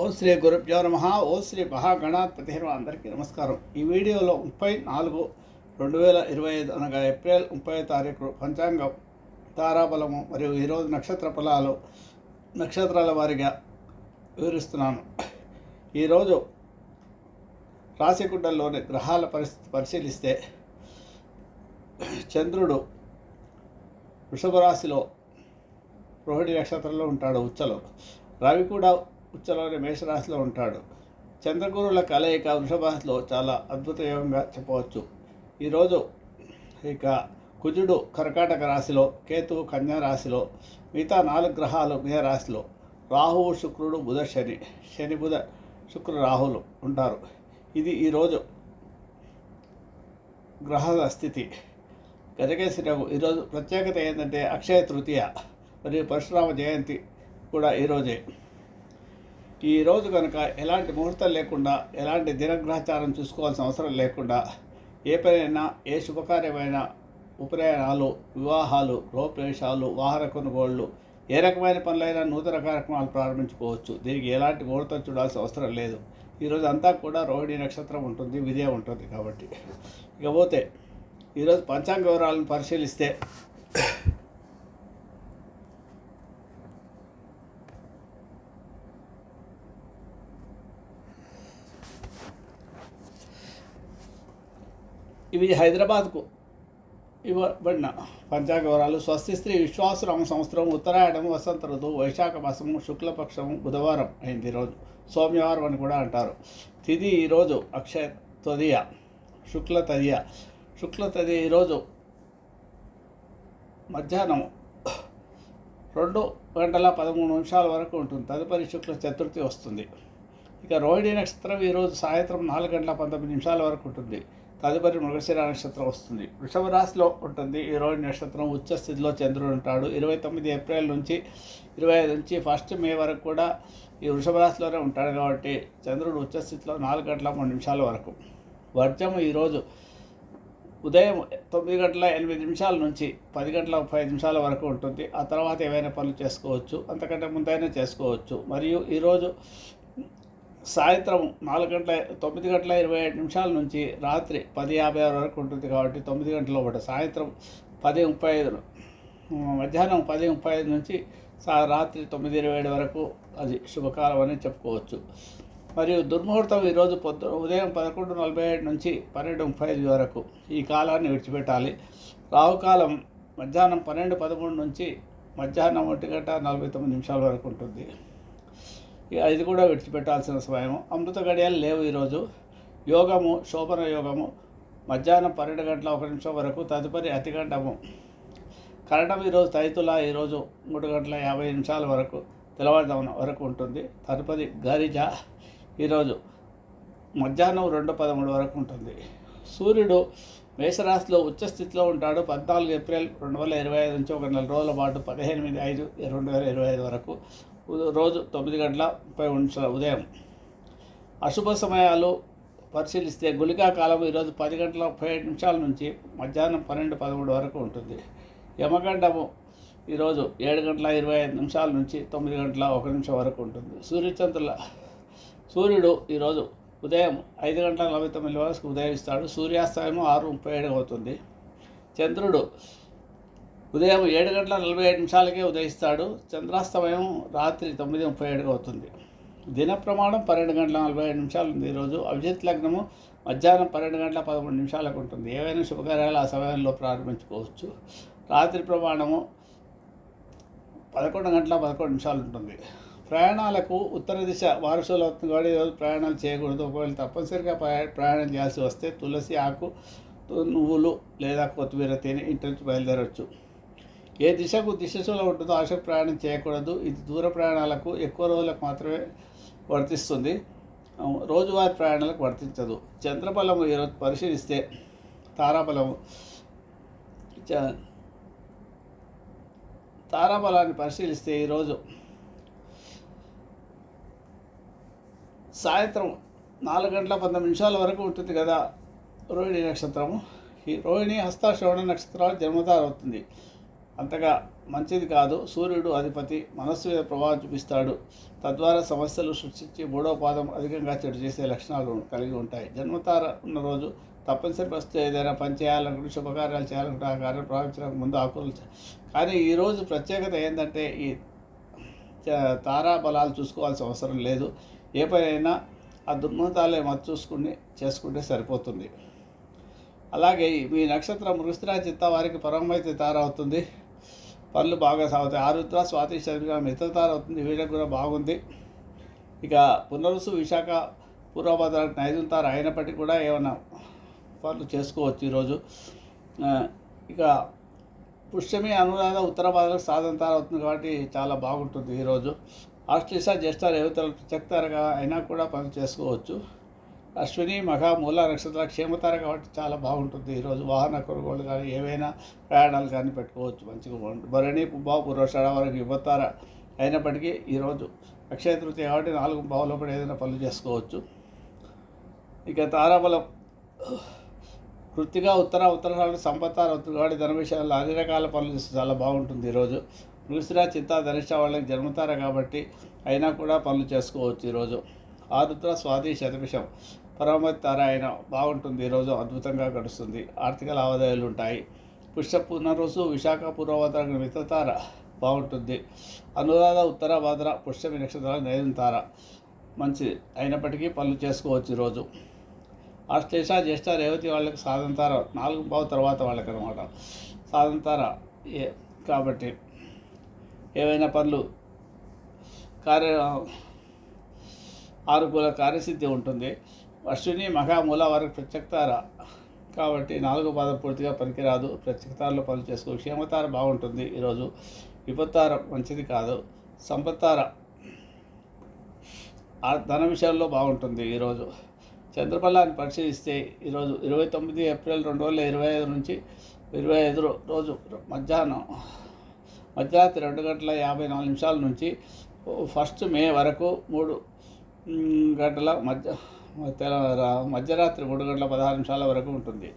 ఓ శ్రీ గురుభ్యో నమ. ఓ శ్రీ మహాగణాధిపతి అందరికీ నమస్కారం. ఈ వీడియోలో ముప్పై నాలుగు రెండు వేల ఇరవై ఐదు అనగా ఏప్రిల్ ముప్పై తారీఖు పంచాంగం తారాబలము మరియు ఈరోజు నక్షత్ర ఫలాలు నక్షత్రాల వారిగా వివరిస్తున్నాను. ఈరోజు రాశిగుడ్డల్లోని గ్రహాల పరిస్థితి పరిశీలిస్తే చంద్రుడు వృషభ రాశిలో రోహిణి నక్షత్రంలో ఉంటాడు ఉచ్చలో. రవి కూడా ఉచ్చలోని మేషరాశిలో ఉంటాడు. చంద్రగురుల కలయిక వృషభరాశిలో చాలా అద్భుతయోగంగా చెప్పవచ్చు. ఈరోజు ఇక కుజుడు కర్కాటక రాశిలో కేతువు కన్యా రాశిలో మిగతా నాలుగు గ్రహాలు మీన రాశిలో. రాహువు శుక్రుడు బుధ శని. శని బుధ శుక్ర రాహులు ఉంటారు. ఇది ఈరోజు గ్రహాల స్థితి. గజకేశ్వరరావు ఈరోజు ప్రత్యేకత ఏంటంటే అక్షయ తృతీయ మరియు పరశురామ జయంతి కూడా ఈరోజే. ఈరోజు కనుక ఎలాంటి ముహూర్తం లేకుండా ఎలాంటి దినగ్రహచారం చూసుకోవాల్సిన అవసరం లేకుండా ఏ పనైనా ఏ శుభకార్యమైన ఉపనయనాలు వివాహాలు గృహప్రవేశాలు వాహన కొనుగోళ్ళు ఏ రకమైన పనులైనా నూతన కార్యక్రమాలు ప్రారంభించుకోవచ్చు. దీనికి ఎలాంటి ముహూర్తం చూడాల్సిన అవసరం లేదు. ఈరోజు అంతా కూడా రోహిణి నక్షత్రం ఉంటుంది విజయం ఉంటుంది కాబట్టి. ఇకపోతే ఈరోజు పంచాంగ వివరాలను పరిశీలిస్తే ఇవి హైదరాబాద్కు. ఇవ్వబడిన పంచాంగ వివరాలు. స్వస్తి స్త్రీ విశ్వాసరామ సంవత్సరం ఉత్తరాయణం వసంత ఋతువు వైశాఖ మాసము శుక్లపక్షము బుధవారం అయింది ఈరోజు సోమవారం అని కూడా అంటారు. తిది ఈరోజు అక్షయ తదియ శుక్ల తదియ. శుక్ల తదియ ఈరోజు మధ్యాహ్నం రెండు గంటల పదమూడు నిమిషాల వరకు ఉంటుంది. తదుపరి శుక్ల చతుర్థి వస్తుంది. ఇక రోహిణి నక్షత్రం ఈరోజు సాయంత్రం నాలుగు గంటల పంతొమ్మిది నిమిషాల వరకు ఉంటుంది. తదుపరి మృగశిర నక్షత్రం వస్తుంది. వృషభ రాశిలో ఉంటుంది. ఈ నక్షత్రం ఉచ్చ స్థితిలో చంద్రుడు ఉంటాడు. ఇరవై తొమ్మిది ఏప్రిల్ నుంచి ఇరవై ఐదు నుంచి ఫస్ట్ మే వరకు కూడా ఈ వృషభ రాశిలోనే ఉంటాడు కాబట్టి చంద్రుడు ఉచ్చ స్థితిలో నాలుగు గంటల మూడు నిమిషాల వరకు. వర్జము ఈరోజు ఉదయం తొమ్మిది గంటల ఎనిమిది నిమిషాల నుంచి పది గంటల ముప్పై నిమిషాల వరకు ఉంటుంది. ఆ తర్వాత ఏవైనా పనులు చేసుకోవచ్చు. అంతకంటే ముందైనా చేసుకోవచ్చు. మరియు ఈరోజు సాయంత్రం నాలుగు గంటల తొమ్మిది గంటల ఇరవై ఏడు నిమిషాల నుంచి రాత్రి పది యాభై ఆరు వరకు ఉంటుంది కాబట్టి తొమ్మిది గంటల ఒకటి సాయంత్రం పది ముప్పై ఐదు మధ్యాహ్నం పది ముప్పై ఐదు నుంచి సా రాత్రి తొమ్మిది ఇరవై ఏడు వరకు అది శుభకాలం అని చెప్పుకోవచ్చు. మరియు దుర్ముహూర్తం ఈరోజు పొద్దు ఉదయం పదకొండు నలభై ఏడు నుంచి పన్నెండు ముప్పై ఐదు వరకు ఈ కాలాన్ని విడిచిపెట్టాలి. రావుకాలం మధ్యాహ్నం పన్నెండు పదమూడు నుంచి మధ్యాహ్నం ఒంటి గంట నలభై తొమ్మిది నిమిషాల వరకు ఉంటుంది. అది కూడా విడిచిపెట్టాల్సిన సమయం అమృత గడియాలు లేవు ఈరోజు. యోగము శోభన యోగము. మధ్యాహ్నం పన్నెండు గంటల ఒక నిమిషం వరకు తదుపరి అతిగంటము కరణం ఈరోజు తైతుల ఈరోజు మూడు గంటల యాభై నిమిషాల వరకు తెల్లవారుజామున వరకు ఉంటుంది. తదుపరి గరిజ ఈరోజు మధ్యాహ్నం రెండు పదమూడు వరకు ఉంటుంది. సూర్యుడు మేషరాశిలో ఉచ్చస్థితిలో ఉంటాడు. పద్నాలుగు ఏప్రిల్ రెండు వేల ఇరవై ఐదు నుంచి ఒక నెల రోజుల పాటు పదిహేను ఐదు రెండు వేల ఇరవై ఐదు వరకు రోజు తొమ్మిది గంటల ముప్పై నిమిషాల ఉదయం. అశుభ సమయాలు పరిశీలిస్తే గుళికా కాలం ఈరోజు పది గంటల ముప్పై ఏడు నిమిషాల నుంచి మధ్యాహ్నం పన్నెండు పదమూడు వరకు ఉంటుంది. యమగండము ఈరోజు ఏడు గంటల ఇరవై ఐదు నిమిషాల నుంచి తొమ్మిది గంటల ఒక నిమిషం వరకు ఉంటుంది. సూర్యచంద్రుల సూర్యుడు ఈరోజు ఉదయం ఐదు గంటల నలభై తొమ్మిది వరకు ఉదయిస్తాడు సూర్యాస్తమయం ఆరు ముప్పై ఏడు అవుతుంది. చంద్రుడు ఉదయం ఏడు గంటల నలభై ఏడు నిమిషాలకే ఉదయిస్తాడు. చంద్రాస్తమయం రాత్రి తొమ్మిది ముప్పై ఏడుగా అవుతుంది. దిన ప్రమాణం పన్నెండు గంటల నలభై ఐదు నిమిషాలు ఉంది. ఈరోజు అభిజిత్ లగ్నము మధ్యాహ్నం పన్నెండు గంటల పదమూడు నిమిషాలకు ఉంటుంది. ఏవైనా శుభకార్యాలు ఆ సమయంలో ప్రారంభించుకోవచ్చు. రాత్రి ప్రమాణము పదకొండు గంటల పదకొండు నిమిషాలు ఉంటుంది. ప్రయాణాలకు ఉత్తర దిశ వారసులు అవుతుంది కాబట్టి ఈరోజు ప్రయాణాలు చేయకూడదు. ఒకవేళ తప్పనిసరిగా ప్రయా- ప్రయాణం చేయాల్సి వస్తే తులసి ఆకు నువ్వులు లేదా కొత్తిమీర తిని ఇంటి నుంచి బయలుదేరవచ్చు ఏ దిశకు దిశలో ఉంటుందో ఆశ ప్రయాణం చేయకూడదు. ఇది దూర ప్రయాణాలకు ఎక్కువ రోజులకు మాత్రమే వర్తిస్తుంది. రోజువారి రోజువారీ ప్రయాణాలకు వర్తించదు. చంద్రబలము ఈరోజు పరిశీలిస్తే తారాబలము తారాఫలాన్ని పరిశీలిస్తే ఈరోజు సాయంత్రం నాలుగు గంటల పంతొమ్మిది నిమిషాల వరకు ఉంటుంది కదా రోహిణి నక్షత్రము. ఈ రోహిణి హస్త శ్రవణ నక్షత్రాలు జన్మదారు అవుతుంది. అంతగా మంచిది కాదు. సూర్యుడు అధిపతి మనస్సు మీద ప్రభావం చూపిస్తాడు. తద్వారా సమస్యలు సృష్టించి మూడోపాదం అధికంగా చెడు చేసే లక్షణాలు కలిగి ఉంటాయి. జన్మతార ఉన్న రోజు తప్పనిసరి పరిస్థితి ఏదైనా పని చేయాలనుకుంటే శుభకార్యాలు చేయాలనుకుంటే ఆ కార్యం ప్రారంభించడానికి ముందు ఆకులు కానీ ఈరోజు ప్రత్యేకత ఏంటంటే ఈ చ- తారా బలాలు చూసుకోవాల్సిన అవసరం లేదు. ఏ పనైనా ఆ దుర్మతాలే మత చూసుకుని చేసుకుంటే సరిపోతుంది. అలాగే మీ నక్షత్రం మృగస్థిరా చిత్త వారికి పరమైతే తార అవుతుంది పనులు బాగా సాగుతాయి. ఆరుద్ర స్వాతి శరీరంగా మిత్ర తార అవుతుంది. వీళ్ళకి కూడా బాగుంది. ఇక పునరుసు విశాఖ పూర్వభద్ర నైజం తార అయినప్పటికీ కూడా ఏమైనా పనులు చేసుకోవచ్చు ఈరోజు. ఇక పుష్యమి అనురాధ ఉత్తర భాగంలో సాధన అవుతుంది కాబట్టి చాలా బాగుంటుంది ఈరోజు. ఆశ్లేష జ్యేష్ఠ రేవతలు ప్రత్యక్తారగా అయినా కూడా పనులు చేసుకోవచ్చు. అశ్విని మహా మూల నక్షత్ర క్షేమతార కాబట్టి చాలా బాగుంటుంది. ఈరోజు వాహన కొనుగోలు కానీ ఏవైనా ప్రయాణాలు కానీ పెట్టుకోవచ్చు. మంచిగా బాగుంటుంది. భరణి పుబ్బా పూర్వషాఢ వరకు యువతార అయినప్పటికీ ఈరోజు అక్షయ తృతీయ కాబట్టి నాలుగు బావుల పడి ఏదైనా పనులు చేసుకోవచ్చు. ఇక తారాబలం. వృత్తిగా ఉత్తర ఉత్తరాలు సంపత్తారు అవుతుంది కాబట్టి ధన విషయాల్లో అన్ని రకాల పనులు చేస్తే చాలా బాగుంటుంది ఈరోజు మృగశిర చింత ధనిష్ట వాళ్ళకి జన్మతారు కాబట్టి అయినా కూడా పనులు చేసుకోవచ్చు ఈరోజు ఆరుద్ర స్వాతి శతభిషం. పరమతి తార అయినా బాగుంటుంది ఈరోజు అద్భుతంగా గడుస్తుంది. ఆర్థిక లావాదేవీలు ఉంటాయి. పుష్య రోజు విశాఖ పూర్వభద్ర మిత్రతార బాగుంటుంది. అనురాధ ఉత్తర భాద్ర పుష్యమి నక్షత్రాలు నైదం తార మంచిది అయినప్పటికీ పనులు చేసుకోవచ్చు ఈరోజు ఆశ్లేష జ్యేష్ఠ రేవతి వాళ్ళకి సాధంతార నాలుగు బావు తర్వాత వాళ్ళకి అనమాట సాధంతార ఏ కాబట్టి ఏవైనా పనులు కార్య ఆరుకూల కార్యసిద్ధి ఉంటుంది. అశ్విని మహామూల మూల వారికి ప్రత్యక్తార కాబట్టి నాలుగో పాదం పూర్తిగా పనికిరాదు. ప్రత్యక్తారలో పనులు చేసుకో. క్షేమతార బాగుంటుంది. ఈరోజు విపత్తార మంచిది కాదు. సంపత్తార. ధన విషయాల్లో బాగుంటుంది ఈరోజు. చంద్రబలాన్ని పరిశీలిస్తే ఈరోజు ఇరవై తొమ్మిది ఏప్రిల్ రెండు వేల ఇరవై ఐదు నుంచి ఇరవై ఐదు రోజు మధ్యాహ్నం మధ్యరాత్రి రెండు గంటల యాభై నాలుగు నిమిషాల నుంచి ఫస్ట్ మే వరకు మూడు గంటల మధ్య మధ్యరాత్రి మూడు గంటల పదహారు నిమిషాల వరకు ఉంటుంది.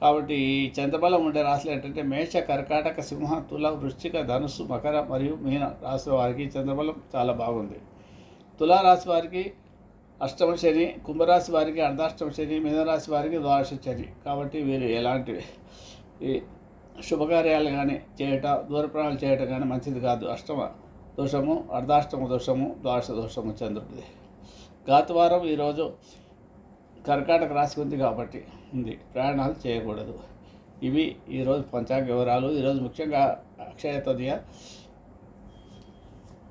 కాబట్టి ఈ చంద్రబలం ఉండే రాశులు ఏంటంటే మేష కర్కాటక సింహ తుల వృశ్చిక ధనుస్సు మకర మరియు మీన రాశి వారికి చంద్రబలం చాలా బాగుంది. తులారాశి వారికి అష్టమ శని కుంభరాశి వారికి అర్ధాష్టమ శని మీనరాశి వారికి ద్వాదశ శని. కాబట్టి వీరు ఎలాంటివి? ఈ శుభకార్యాలు కానీ చేయట దూర ప్రయాణాలు చేయటం కానీ మంచిది కాదు. అష్టమ దోషము అర్ధాష్టమ దోషము ద్వాదశ దోషము చంద్రుడిది. గాతవారం ఈరోజు కర్కాటక రాశి ఉంది కాబట్టి ఉంది. ప్రయాణాలు చేయకూడదు. ఇవి ఈరోజు పంచాంగ వివరాలు ఈరోజు ముఖ్యంగా అక్షయ తదియ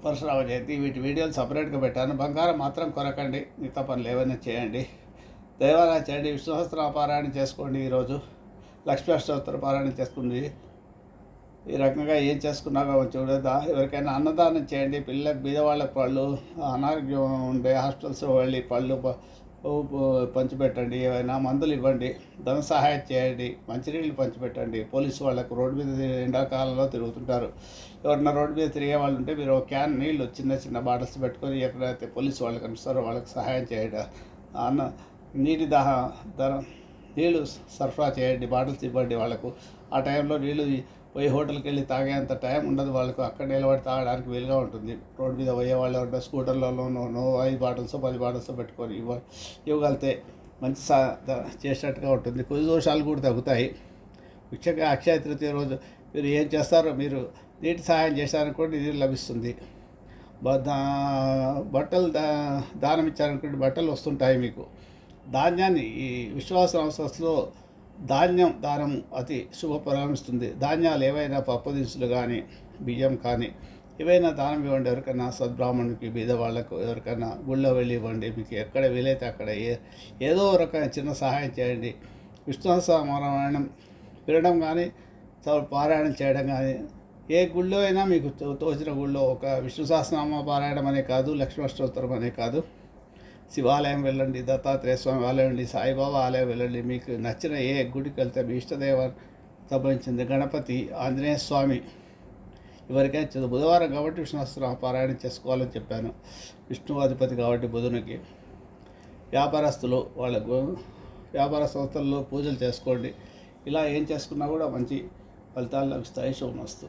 పరశురామ జయంతి వీటి వీడియోలు సపరేట్గా పెట్టాను. బంగారం మాత్రం కొరకండి. మిగతా పనులు ఏవైనా చేయండి. దేవాలయం చేయండి. విష్ణుసహస్ర పారాయణ చేసుకోండి ఈరోజు. లక్ష్మీ అష్టోత్తర పారాయణ చేసుకుంది. ఈ రకంగా ఏం చేసుకున్నాక చూడదా ఎవరికైనా అన్నదానం చేయండి. పిల్లలకు బీదవాళ్ళ పళ్ళు అనారోగ్యం ఉండే హాస్టల్స్ వెళ్ళి పళ్ళు పంచిపెట్టండి. ఏమైనా మందులు ఇవ్వండి. ధన సహాయం చేయండి. మంచినీళ్ళు పంచిపెట్టండి. పోలీసు వాళ్ళకు రోడ్డు మీద ఎండాకాలంలో తిరుగుతుంటారు. ఎవరన్నా రోడ్డు మీద తిరిగే వాళ్ళు ఉంటే మీరు ఒక క్యాన్ నీళ్ళు చిన్న చిన్న బాటిల్స్ పెట్టుకొని ఎక్కడైతే పోలీసు వాళ్ళు కనిపిస్తారో వాళ్ళకి సహాయం చేయండి. అన్న నీటి దాహ ధర నీళ్ళు సరఫరా చేయండి. బాటిల్స్ ఇవ్వండి వాళ్ళకు. ఆ టైంలో నీళ్ళు పోయి హోటల్కి వెళ్ళి తాగేంత టైం ఉండదు వాళ్ళకు. అక్కడ నిలబడి తాగడానికి వీలుగా ఉంటుంది. రోడ్డు మీద పోయే వాళ్ళు ఉంటే స్కూటర్లలోనూ ఐదు బాటిల్స్ పది బాటిల్స్ పెట్టుకొని ఇవ్వ ఇవ్వగలితే మంచి సా చేసినట్టుగా ఉంటుంది. కొద్ది దోషాలు కూడా తగ్గుతాయి. ముఖ్యంగా అక్షయ తృతీయ రోజు మీరు ఏం చేస్తారో మీరు నీటి సహాయం చేశారనుకోండి నీరు లభిస్తుంది. బట్టలు దా దానం ఇచ్చారనుకోండి బట్టలు వస్తుంటాయి మీకు. ధాన్యాన్ని ఈ విశ్వాస అవసరంలో ధాన్యం దానము అతి శుభపరామిస్తుంది ధాన్యాలు ఏవైనా పప్పు దినుసులు కానీ బియ్యం కానీ ఏవైనా దానం ఇవ్వండి. ఎవరికైనా సద్బ్రాహ్మణునికి బీదవాళ్ళకు ఎవరికైనా గుళ్ళో వెళ్ళి ఇవ్వండి. మీకు ఎక్కడ వీలైతే అక్కడ ఏ ఏదో ఒక రకమైన చిన్న సహాయం చేయండి. విష్ణు వినడం కానీ పారాయణం చేయడం కానీ ఏ గుళ్ళో అయినా మీకు తో- తోచిన గుళ్ళో ఒక విష్ణు సహస్రనామ పారాయణం అనే కాదు లక్ష్మీ అష్టోత్తరం అనే కాదు. శివాలయం వెళ్ళండి దత్తాత్రేయ స్వామి ఆలయం వెళ్ళండి సాయిబాబా ఆలయం వెళ్ళండి. మీకు నచ్చిన ఏ గుడికి వెళ్తే మీ ఇష్టదేవ సంబంధించింది గణపతి ఆంజనేయ స్వామి ఎవరికైనా చదువు బుధవారం కాబట్టి విష్ణు పారాయణం చేసుకోవాలని చెప్పాను. విష్ణు అధిపతి కాబట్టి బుధునికి. వ్యాపారస్తులు వాళ్ళకు వ్యాపార సంస్థల్లో పూజలు చేసుకోండి. ఇలా ఏం చేసుకున్నా కూడా మంచి ఫలితాలు లభిస్తాయి శుభమస్తు.